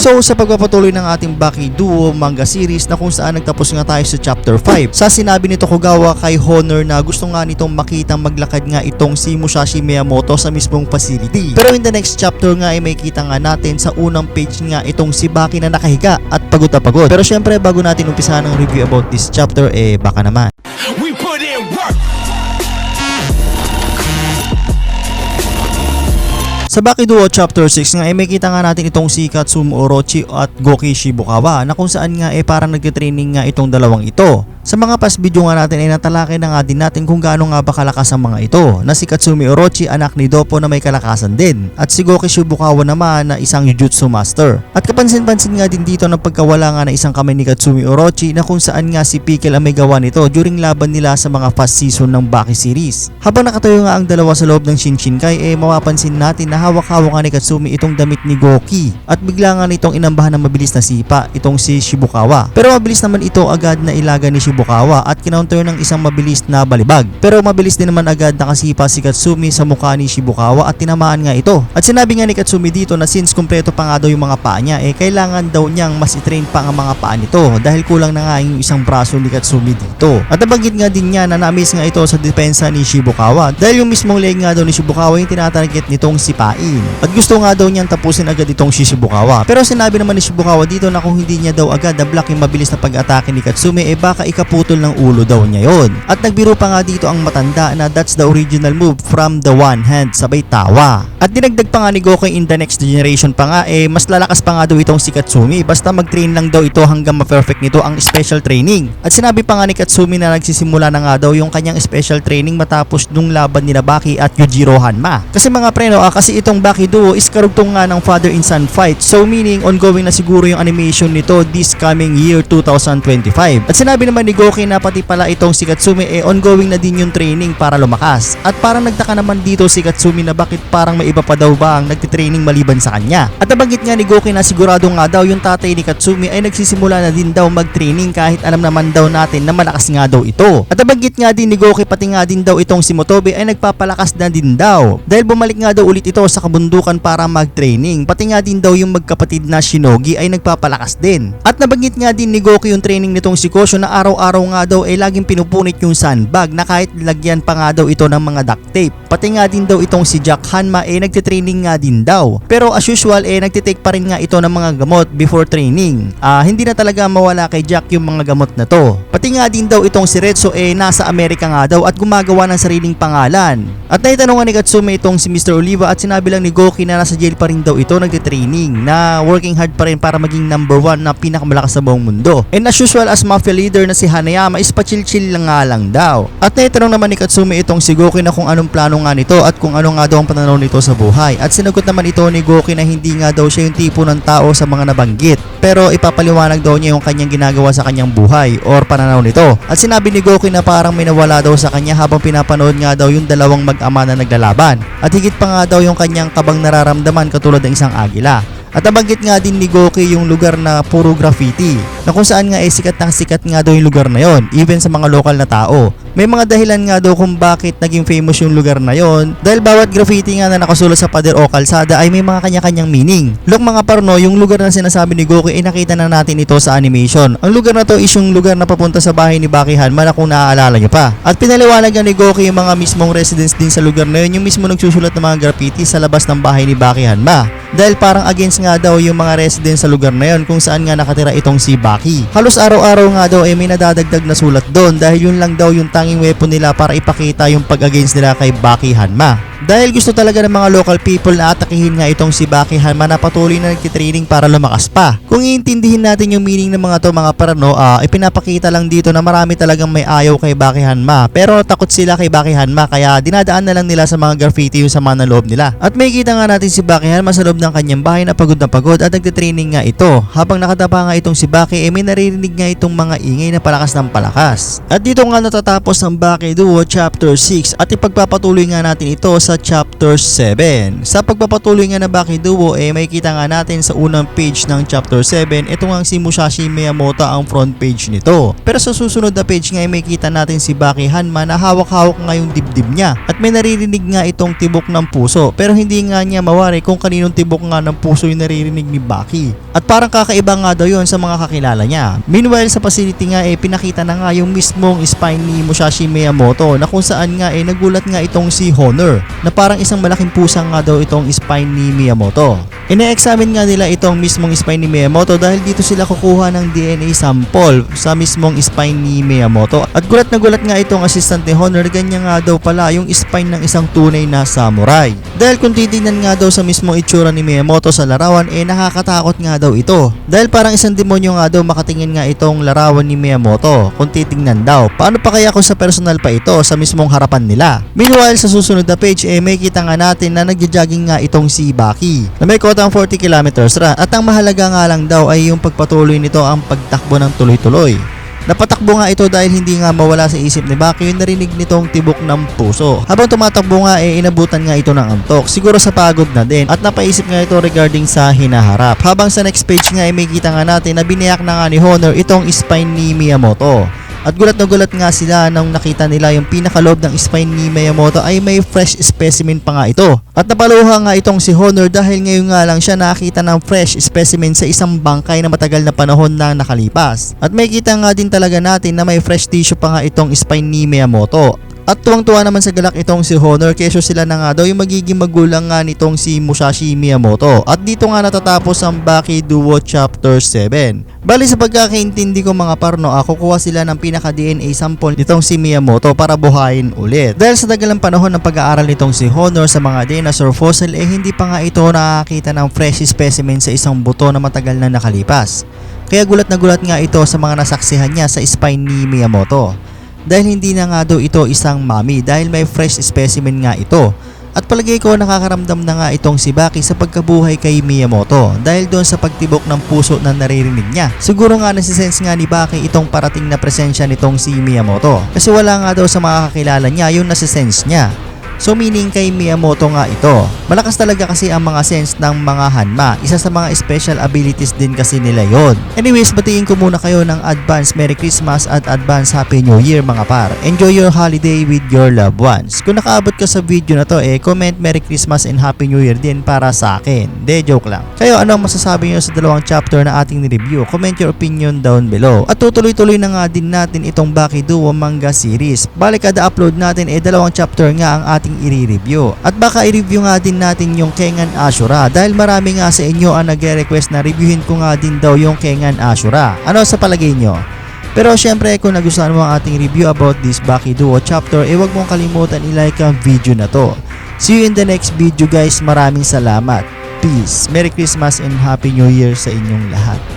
So sa pagpapatuloy ng ating Baki Duo manga series na kung saan nagtapos nga tayo sa chapter 5 sa sinabi ni Tokugawa kay Honor na gusto nga nitong makitang maglakad nga itong si Musashi Miyamoto sa mismong facility. Pero in the next chapter nga ay may kita nga natin sa unang page nga itong si Baki na nakahiga at pagod na pagod. Pero syempre bago natin umpisahan ang review about this chapter eh baka naman. Sa Baki Duo Chapter 6 nga ay may kita nga natin itong si Katsumu Orochi at Goki Shibukawa na kung saan nga ay parang nagtitraining nga itong dalawang ito. Sa mga past video nga natin ay natalakay na nga din natin kung gaano nga ba kalakas ang mga ito na si Katsumi Orochi anak ni Dopo na may kalakasan din at si Goki Shibukawa naman na isang Jujutsu Master. At kapansin-pansin nga din dito ng pagkawala nga na isang kamay ni Katsumi Orochi na kung saan nga si Pickle ang may gawa nito during laban nila sa mga past season ng Baki series. Habang nakatayo nga ang dalawa sa loob ng Shinshinkai eh mapapansin natin na hawak-hawak nga ni Katsumi itong damit ni Goki at bigla nga nitong inambahan ng mabilis na sipa itong si Shibukawa. Pero mabilis naman ito agad na ilaga ni Shibukawa at kinounter ng isang mabilis na balibag. Pero mabilis din naman agad nakasipa si Katsumi sa mukha ni Shibukawa at tinamaan nga ito. At sinabi nga ni Katsumi dito na since kumpleto pa nga daw yung mga paa niya eh kailangan daw niyang mas itrain pa ang mga paa nito dahil kulang na nga yung isang braso ni Katsumi dito. At nabanggit nga din niya na na-miss nga ito sa depensa ni Shibukawa dahil yung mismong leg nga daw ni Shibukawa yung tinatarget nitong sipain. At gusto nga daw niyang tapusin agad itong si Shibukawa. Pero sinabi naman ni Shibukawa dito na kung hindi niya daw agad na-block yung mabilis na pag-atake ni Katsumi eh baka ikaputol ng ulo daw niya yon. At nagbiro pa nga dito ang matanda na that's the original move from the one hand sabay tawa. At dinagdag pa nga ni Goku in the next generation pa nga eh mas lalakas pa nga daw itong si Katsumi basta mag-train lang daw ito hanggang ma-perfect nito ang special training. At sinabi pa nga ni Katsumi na nagsisimula na nga daw yung kanyang special training matapos nung laban ni Baki at Yujiro Hanma. Kasi mga preno, ah, kasi itong Baki Duo is karugtong nga ng father and son fight. So meaning ongoing na siguro yung animation nito this coming year 2025. At sinabi naman ni Goki na pati pala itong si Katsumi eh ongoing na din yung training para lumakas. At parang nagtaka naman dito si Katsumi na bakit parang may iba pa daw ba ang nagtitraining maliban sa kanya. At nabanggit nga ni Goki na sigurado nga daw yung tatay ni Katsumi ay nagsisimula na din daw mag-training kahit alam naman daw natin na malakas nga daw ito. At nabanggit nga din ni Goki pati nga din daw itong si Motobe ay nagpapalakas na din daw. Dahil bumalik nga daw ulit ito sa kabundukan para mag-training. Pati nga din daw yung magkapatid na Shinogi ay nagpapalakas din. At nabanggit nga din ni Goki yung training nitong si Kosho na araw-araw nga daw ay laging pinupunit yung sandbag na kahit lagyan pa nga daw ito ng mga duct tape. Pati nga din daw itong si Jack Hanma eh nagtitraining nga din daw. Pero as usual eh nagtitake pa rin nga ito ng mga gamot before training. Ah hindi na talaga mawala kay Jack yung mga gamot na to. Pati nga din daw itong si Retso eh nasa Amerika nga daw at gumagawa ng sariling pangalan. At naitanong nga ni Katsume itong si Mr. Oliva at sinabi lang ni Goki na nasa jail pa rin daw ito nagtitraining na working hard pa rin para maging number one na pinakamalakas sa buong mundo. And as usual as mafia leader na si Hanayama is pa-chill-chill lang nga lang daw. At naitanong naman ni Katsume itong si Goki na kung anong plano nga nito at kung ano nga daw ang pananaw nito sa buhay. At sinagot naman ito ni Goki na hindi nga daw siya yung tipo ng tao sa mga nabanggit. Pero ipapaliwanag daw niya yung kanyang ginagawa sa kanyang buhay or pananaw nito. At sinabi ni Goki na parang may nawala daw sa kanya habang pinapanood nga daw yung dalawang mag-ama na naglalaban. At higit pa nga daw yung kanyang kabang nararamdaman katulad ng isang agila. At nabanggit nga din ni Goki yung lugar na puro graffiti na kung saan nga eh sikat na sikat nga daw yung lugar na yon even sa mga lokal na tao. May mga dahilan nga daw kung bakit naging famous yung lugar na yon dahil bawat graffiti nga na nakasulat sa pader o kalsada ay may mga kanya-kanyang meaning. Look mga parno, yung lugar na sinasabi ni Goki ay nakita na natin ito sa animation. Ang lugar na to is yung lugar na papunta sa bahay ni Baki Hanma na kung naaalala niyo pa. At pinaliwanag ni Goki yung mga mismong residents din sa lugar na yun yung mismo nagsusulat ng mga graffiti sa labas ng bahay ni Baki Hanma. Dahil parang against nga daw yung mga residents sa lugar na yon kung saan nga nakatira itong si Baki. Halos araw-araw nga daw ay may nadadagdag na sulat doon dahil yun lang daw yung tanging weapon nila para ipakita yung pag-against nila kay Baki Hanma. Dahil gusto talaga ng mga local people na atakihin nga itong si Baki Hanma na patuloy na nagtitraining para lumakas pa. Kung iintindihin natin yung meaning ng mga to mga parano, ah, ipinapakita lang dito na marami talagang may ayaw kay Baki Hanma. Pero takot sila kay Baki Hanma kaya dinadaan na lang nila sa mga graffiti yung sama ng loob nila. At may kita nga natin si Baki Hanma sa loob ng kanyang bahay na pagod na pagod at nagtitraining nga ito. Habang nakatapa nga itong si Baki, eh may naririnig nga itong mga ingay na palakas ng palakas. At dito nga natatapos ang Baki Duo Chapter 6 at ipagpapatuloy nga natin ito sa chapter 7. Sa pagpapatuloy nga na Baki Duo eh may kita nga natin sa unang page ng chapter 7 ito nga si Musashi Miyamoto ang front page nito. Pero sa susunod na page nga eh may kita natin si Baki Hanma na hawak-hawak nga yung dibdib niya at may naririnig nga itong tibok ng puso pero hindi nga niya mawari kung kaninong tibok nga ng puso yung naririnig ni Baki. At parang kakaiba nga daw yon sa mga kakilala niya. Meanwhile sa facility nga eh pinakita na nga yung mismong spine ni Musashi Miyamoto na kung saan nga eh nagulat nga itong si Honor na parang isang malaking pusa nga daw itong spine ni Miyamoto. Ine-examine nga nila itong mismong spine ni Miyamoto dahil dito sila kukuha ng DNA sample sa mismong spine ni Miyamoto. At gulat na gulat nga itong assistant ni Honor ganyan nga daw pala yung spine ng isang tunay na samurai. Dahil kung titignan nga daw sa mismong itsura ni Miyamoto sa larawan eh nakakatakot nga daw ito. Dahil parang isang demonyo nga daw makatingin nga itong larawan ni Miyamoto kung titingnan daw. Paano pa kaya kung sa personal pa ito sa mismong harapan nila? Meanwhile sa susunod na page eh may kita nga natin na nagja-jogging nga itong si Baki na may kotang 40 kilometers run at ang mahalaga nga lang daw ay yung pagpatuloy nito ang pagtakbo ng tuloy-tuloy. Napatakbo nga ito dahil hindi nga mawala sa isip ni Baki yung narinig nitong tibok ng puso. Habang tumatakbo nga eh inabutan nga ito ng antok. Siguro sa pagod na din at napaisip nga ito regarding sa hinaharap. Habang sa next page nga eh may kita nga natin na biniyak na nga ni Honor itong spine ni Miyamoto. At gulat na gulat nga sila nang nakita nila yung pinakaloob ng spine ni Miyamoto ay may fresh specimen pa nga ito. At napaluha nga itong si Honor dahil ngayon nga lang siya nakita ng fresh specimen sa isang bangkay na matagal na panahon na nakalipas. At may kita nga din talaga natin na may fresh tissue pa nga itong spine ni Miyamoto. At tuwang-tuwa naman sa galak itong si Honor kesyo sila na nga daw yung magiging magulang nga nitong si Musashi Miyamoto. At dito nga natatapos ang Baki Duo Chapter 7. Bali sa pagkakaintindi ko mga parno, ah, kukuha sila ng pinaka-DNA sample nitong si Miyamoto para buhayin ulit. Dahil sa tagalang panahon ng pag-aaral nitong si Honor sa mga dinosaur fossil eh hindi pa nga ito nakakita ng fresh specimen sa isang buto na matagal na nakalipas. Kaya gulat na gulat nga ito sa mga nasaksihan niya sa spine ni Miyamoto dahil hindi na nga daw ito isang mami dahil may fresh specimen nga ito. At palagay ko nakakaramdam na nga itong si Baki sa pagkabuhay kay Miyamoto dahil doon sa pagtibok ng puso na naririnig niya. Siguro nga nasisense nga ni Baki itong parating na presensya nitong si Miyamoto kasi wala nga daw sa mga kakilala niya yung nasisense niya. So meaning kay Miyamoto nga ito. Malakas talaga kasi ang mga sense ng mga Hanma. Isa sa mga special abilities din kasi nila yon. Anyways, batiin ko muna kayo ng advance Merry Christmas at advance Happy New Year mga par. Enjoy your holiday with your loved ones. Kung nakaabot ka sa video na to eh, comment Merry Christmas and Happy New Year din para sa akin. De, joke lang. Kayo, ano ang masasabi nyo sa dalawang chapter na ating review? Comment your opinion down below. At tutuloy-tuloy na nga din natin itong Baki Duo manga series. Balik kada upload natin eh dalawang chapter nga ang ating i-review. At baka i-review nga din natin yung Kengan Ashura dahil marami nga sa inyo ang nagre-request na reviewin ko nga din daw yung Kengan Ashura. Ano sa palagay nyo? Pero syempre kung nagustuhan mo ang ating review about this Baki Duo chapter, eh wag mong kalimutan i-like ang video na to. See you in the next video guys. Maraming salamat. Peace. Merry Christmas and Happy New Year sa inyong lahat.